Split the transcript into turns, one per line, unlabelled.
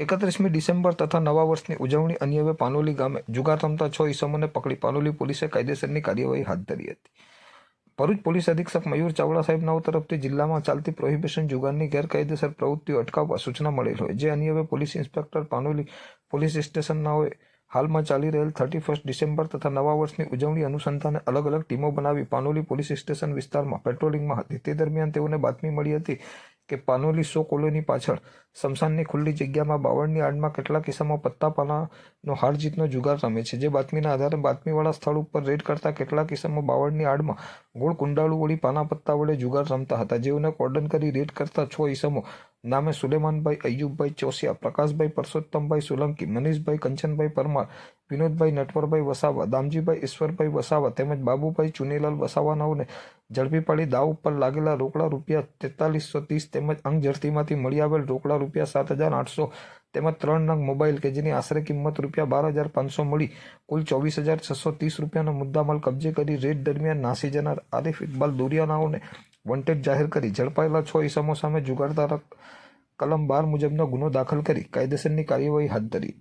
એકત્રીસમી December તથા નવા વર્ષની ઉજવણી અન્યવે પાનોલી ગામે જુગાર રમતા છ ઈસમોને પકડી પાનોલી પોલીસે કાયદેસરની કાર્યવાહી હાથ ધરી હતી. ભરૂચ પોલીસ અધિક્ષક મયુર ચાવડા સાહેબનાઓ તરફથી જિલ્લામાં ચાલતી પ્રોહિબિશન જુગારની ગેરકાયદેસર પ્રવૃત્તિઓ અટકાવવા સૂચના મળેલ હોય. જે અન્યવે પોલીસ ઇન્સ્પેક્ટર પાનોલી પોલીસ સ્ટેશનનાઓએ હાલમાં ચાલી રહેલ થર્ટી ફર્સ્ટ ડિસેમ્બર તથા નવા વર્ષની ઉજવણી અનુસંધાને અલગ અલગ ટીમો બનાવી પાનોલી પોલીસ સ્ટેશન વિસ્તારમાં પેટ્રોલિંગમાં હતી. તે દરમિયાન તેઓને બાતમી મળી હતી કે પાનોલી સો કોલોની પાછળ સમશાનની ખુલ્લી જગ્યામાં બાવળની આડમાં કેટલાક કિસ્સામાં પત્તા પાનાનો હાર જીતનો જુગાર રમે છે. જે બાતમીના આધારે બાતમીવાળા સ્થળ ઉપર રેડ કરતા કેટલાક કિસ્સામાં બાવળની આડમાં ગોળ કુંડાળુ વળી પાના પત્તા વડે જુગાર રમતા હતા. જેઓને કોર્ડન કરી રેડ કરતા છ ઈસમો નામે સુલેમાનભાઈ, અયુબભાઈ ચોસિયા, પ્રકાશભાઈ પરસોત્તમભાઈ સોલંકી, મનીષભાઈ કંચનભાઈ પરમાર, વિનોદભાઈ નટવરભાઈ વસાવા, દામજીભાઈ ઈશ્વરભાઈ વસાવા તેમજ બાબુભાઈ ચુનીલાલ વસાવાનાઓને ઝડપી પાડી દાવ ઉપર લાગેલા રોકડા રૂપિયા તેતાલીસો ત્રીસ તેમજ અંગ ઝડતીમાંથી મળી આવેલ રોકડા રૂપિયા સાત હજાર આઠસો તેમજ ત્રણ નંગ મોબાઈલ કે જેની આશરે કિંમત રૂપિયા બાર હજાર પાંચસો મળી. કુલ ચોવીસ હજાર છસો ત્રીસ રૂપિયાનો મુદ્દામાલ કબજે કરી રેડ દરમિયાન નાસી જનાર આરિફ ઇકબાલ દુરિયાનાઓને વોન્ટેડ જાહેર કરી, ઝડપાયેલા છ ઈસમો સામે જુગારધારક કલમ બાર મુજબનો ગુનો દાખલ કરી કાયદેસરની કાર્યવાહી હાથ ધરી.